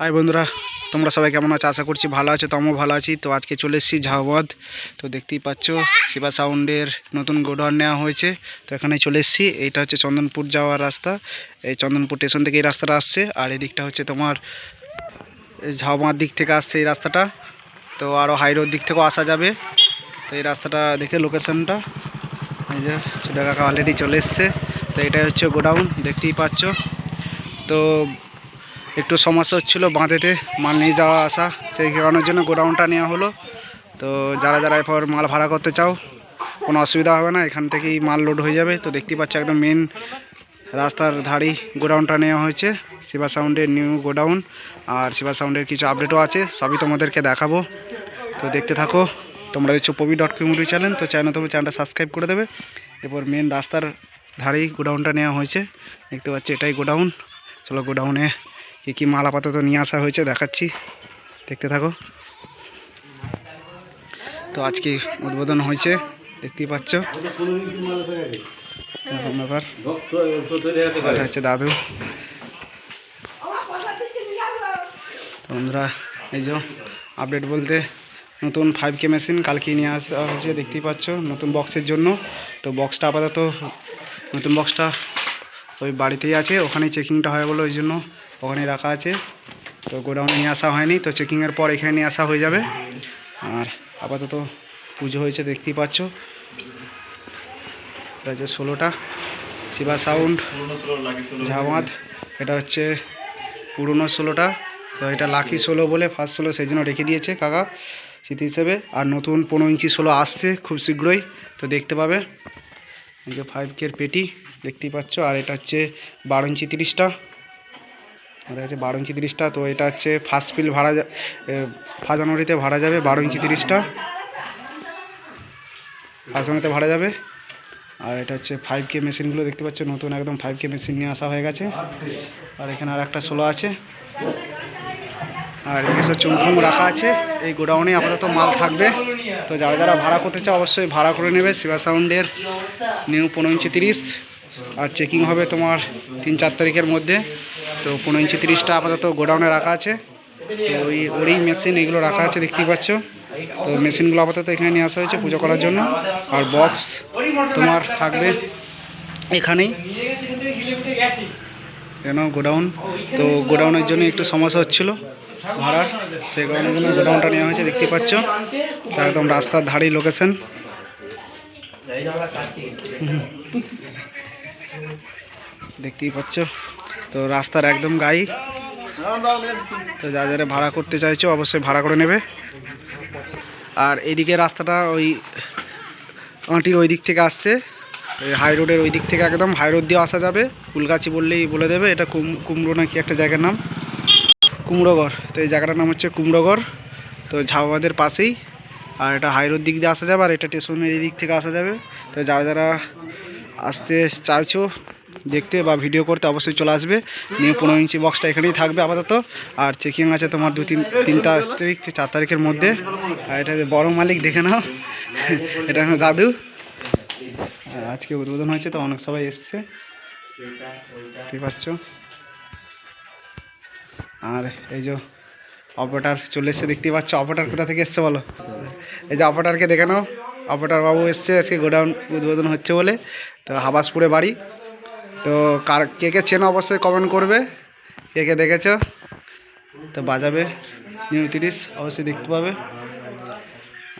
High বন্ধুরা, তোমরা সবাই কেমন আছো? আশা করছি ভালো আছো তো আমিও ভালো আছি। তো আজকে চলে এসেছি ঝাউবাদ তো দেখতেই পাচ্ছ, শিবা সাউন্ডের নতুন গোডাউন নেওয়া হয়েছে। তো এখানে চলে এসেছি। এইটা হচ্ছে চন্দনপুর যাওয়ার রাস্তা। এই চন্দনপুর স্টেশন থেকে এই রাস্তাটা আসছে। আর এই দিকটা হচ্ছে তোমার এই ঝাউবাঁধ দিক থেকে আসছে এই রাস্তাটা। তো আরও হাই রোড দিক থেকেও আসা যাবে। তো এই রাস্তাটা দেখে লোকেশনটা এই যে ছোটো কাকা অলরেডি চলে এসছে। তো এটাই হচ্ছে গোডাউন, দেখতেই পাচ্ছ। তো একটু সমস্যা হচ্ছিল বাঁধেতে, মাল নিয়ে যাওয়া আসা সেই কারণের জন্য গোডাউনটা নেওয়া হলো। তো যারা যারা এরপর মাল ভাড়া করতে চাও, কোনো অসুবিধা হবে না, এখান থেকেই মাল লোড হয়ে যাবে। তো দেখতেই পাচ্ছ একদম মেন রাস্তার ধারেই গোডাউনটা নেওয়া হয়েছে, শিবা সাউন্ডের নিউ গোডাউন। আর শিবা সাউন্ডের কিছু আপডেটও আছে, সবই তোমাদেরকে দেখাবো। তো দেখতে থাকো, তোমরা হচ্ছে পবি ডট কমিউনিটি চ্যানেল তো চ্যানেল তুমি চ্যানেলটা সাবস্ক্রাইব করে দেবে। এরপর মেন রাস্তার ধারেই গোডাউনটা নেওয়া হয়েছে, দেখতে পাচ্ছি এটাই গোডাউন। চলো গোডাউনে কী কী মাল আপাতত নিয়ে আসা হয়েছে দেখাচ্ছি। দেখতে থাকো। তো আজকে উদ্বোধন হয়েছে, দেখতেই পাচ্ছ। ব্যাপার, এটা হচ্ছে দাদু। বন্ধুরা এই যে আপডেট বলতে নতুন ফাইভ কে মেশিন কালকে নিয়ে আসা হয়েছে, দেখতেই পাচ্ছ, নতুন বক্সের জন্য। তো বক্সটা আপাতত, নতুন বক্সটা ওই বাড়িতেই আছে, ওখানেই চেকিংটা হয় বলে ওই জন্য ওখানে রাখা আছে। তো গোডাউনে নিয়ে আসা হয়নি, তো চেকিংয়ের পর এখানে নিয়ে আসা হয়ে যাবে। আর আপাতত পুজো হয়েছে, দেখতেই পাচ্ছ। এটা হচ্ছে ষোলোটা। শিবা সাউন্ড ঝামাদ এটা হচ্ছে পুরনো ষোলোটা। তো এটা লাকি ষোলো বলে ফার্স্ট ষোলো সেই জন্য রেখে দিয়েছে কাকা স্মৃতি হিসেবে। আর নতুন পনেরো ইঞ্চি ষোলো আসছে খুব শীঘ্রই, তো দেখতে পাবে। এই যে ফাইভ কের পেটি, দেখতেই পাচ্ছ। আর এটা হচ্ছে বারো ইঞ্চি তিরিশটা। এটা হচ্ছে বারো ইঞ্চি তিরিশটা, তো এটা হচ্ছে ফার্স্ট পিল ভাড়া ফার্স্ট জানুয়ারিতে ভাড়া যাবে বারো ইঞ্চি তিরিশটা। ফার্স্ট জানুয়ারিতে ভাড়া যাবে। আর এটা হচ্ছে ফাইভ কে মেশিনগুলো দেখতে পাচ্ছ, নতুন একদম ফাইভ কে মেশিন নিয়ে আসা হয়ে গেছে। আর এখানে আর একটা সোলো আছে। আর এসব চুমফুম রাখা আছে। এই গোডাউনে আপাতত মাল থাকবে। তো যারা যারা ভাড়া করতে চাও, অবশ্যই ভাড়া করে নেবে। শিবা সাউন্ডের নিউ পনেরো ইঞ্চি তিরিশ। আর চেকিং হবে তোমার তিন চার তারিখের মধ্যে। তো পনেরো ইঞ্চি তিরিশটা আপাতত গোডাউনে রাখা আছে। তো ওই ওরই মেশিন এগুলো রাখা আছে, দেখতেই পাচ্ছ। তো মেশিনগুলো আপাতত এখানে নিয়ে আসা হয়েছে পুজো করার জন্য। আর বক্স তোমার থাকবে এখানেই। কেন? গোডাউন। তো গোডাউনের জন্য একটু সমস্যা হচ্ছিল। ভাড়ার, সেই কারণের জন্য গোডাউনটা নেওয়া হয়েছে দেখতে পাচ্ছ। তো একদম রাস্তার ধারেই লোকেশন দেখতেই পাচ্ছ। তো রাস্তার একদম গাই তো যা যারা ভাড়া করতে চাইছো অবশ্যই ভাড়া করে নেবে। আর এদিকে রাস্তাটা ওই আঁটির ওই দিক থেকে আসছে। হাই রোডের ওই দিক থেকে একদম হাই রোড দিয়ে আসা যাবে। ফুলগাছি বললেই বলে দেবে, এটা কুম, কুমড়ো নাকি একটা জায়গার নাম? কুমড়োগড়। তো এই জায়গাটার নাম হচ্ছে কুমড়োগড়। তো ঝাউবাদের পাশেই। আর এটা হাই রোড দিক দিয়ে আসা যাবে, আর এটা স্টেশনের এই দিক থেকে আসা যাবে। তো যারা যারা আসতে চাইছো দেখতে বা ভিডিও করতে অবশ্যই চলে আসবে। নিয়ে পনেরো ইঞ্চি বক্সটা এখানেই থাকবে আপাতত। আর চেকিং আছে তোমার দু তিন তিন তারিখ, চার তারিখের মধ্যে। আর এটা বড় মালিক, দেখে নাও। এটা দাদু। আজকে উদ্বোধন হয়েছে, তো অনেক সবাই এসছে। ঠিক পাচ্ছ? আর এই যে অপারেটার চলে এসছে দেখতেই পাচ্ছ? অপারেটার কোথা থেকে এসছে বলো? এই যে অপারেটারকে দেখে নাও। অপারেটার বাবু এসছে, আজকে গোডাউন উদ্বোধন হচ্ছে বলে। তো হাবাসপুরে বাড়ি। তো কার কে কে চেনো অবশ্যই কমেন্ট করবে। কে কে দেখেছ? তো বাজাবে। নিউ তিরিশ অবশ্যই দেখতে পাবে।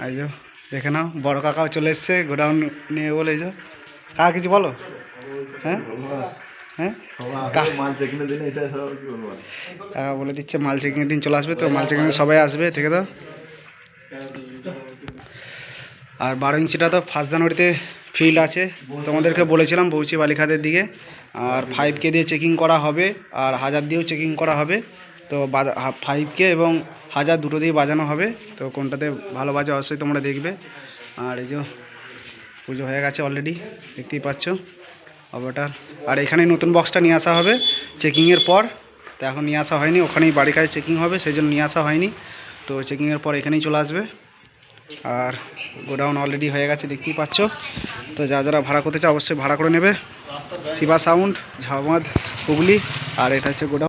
এই যে দেখে নাও বড় কাকাও চলে এসছে গোডাউন নিয়ে বলে এই যে। কাকা কিছু বলো? হ্যাঁ? হ্যাঁ? বলে দিচ্ছে মাল চেকিংয়ের দিন চলে আসবে তো মাল চেকিংয়ে সবাই আসবে থেকে দাও আর বারো ইঞ্চিটা তো ফার্স্ট জানুয়ারিতে ফিল্ড আছে। তোমাদেরকে বলেছিলাম বৌচি বালিখাতের দিকে। আর ফাইভ কে দিয়ে চেকিং করা হবে আর হাজার দিয়েও চেকিং করা হবে। তো ফাইভ কে এবং হাজার দুটো দিয়ে বাজানো হবে। তো কোনটাতে ভালো বাজে অবশ্যই তোমরা দেখবে। আর এই যে পুজো হয়ে গেছে অলরেডি দেখতেই পাচ্ছ। অবটার আর এখানে নতুন বক্সটা নিয়ে আসা হবে চেকিংয়ের পর। তো এখন নিয়ে আসা হয়নি, ওখানেই বাড়ির কাছে চেকিং হবে, সেই জন্য নিয়ে আসা হয়নি। তো চেকিংয়ের পর এখানেই চলে আসবে। আর গোডাউন অলরেডি হয়ে গেছে, দেখতেই পাচ্ছ। তো যা যারা ভাড়া করতে চাও, অবশ্যই ভাড়া করে নেবে। শিবা সাউন্ড ঝাউমাদ হুগলি, আর এটা হচ্ছে গোডাউন।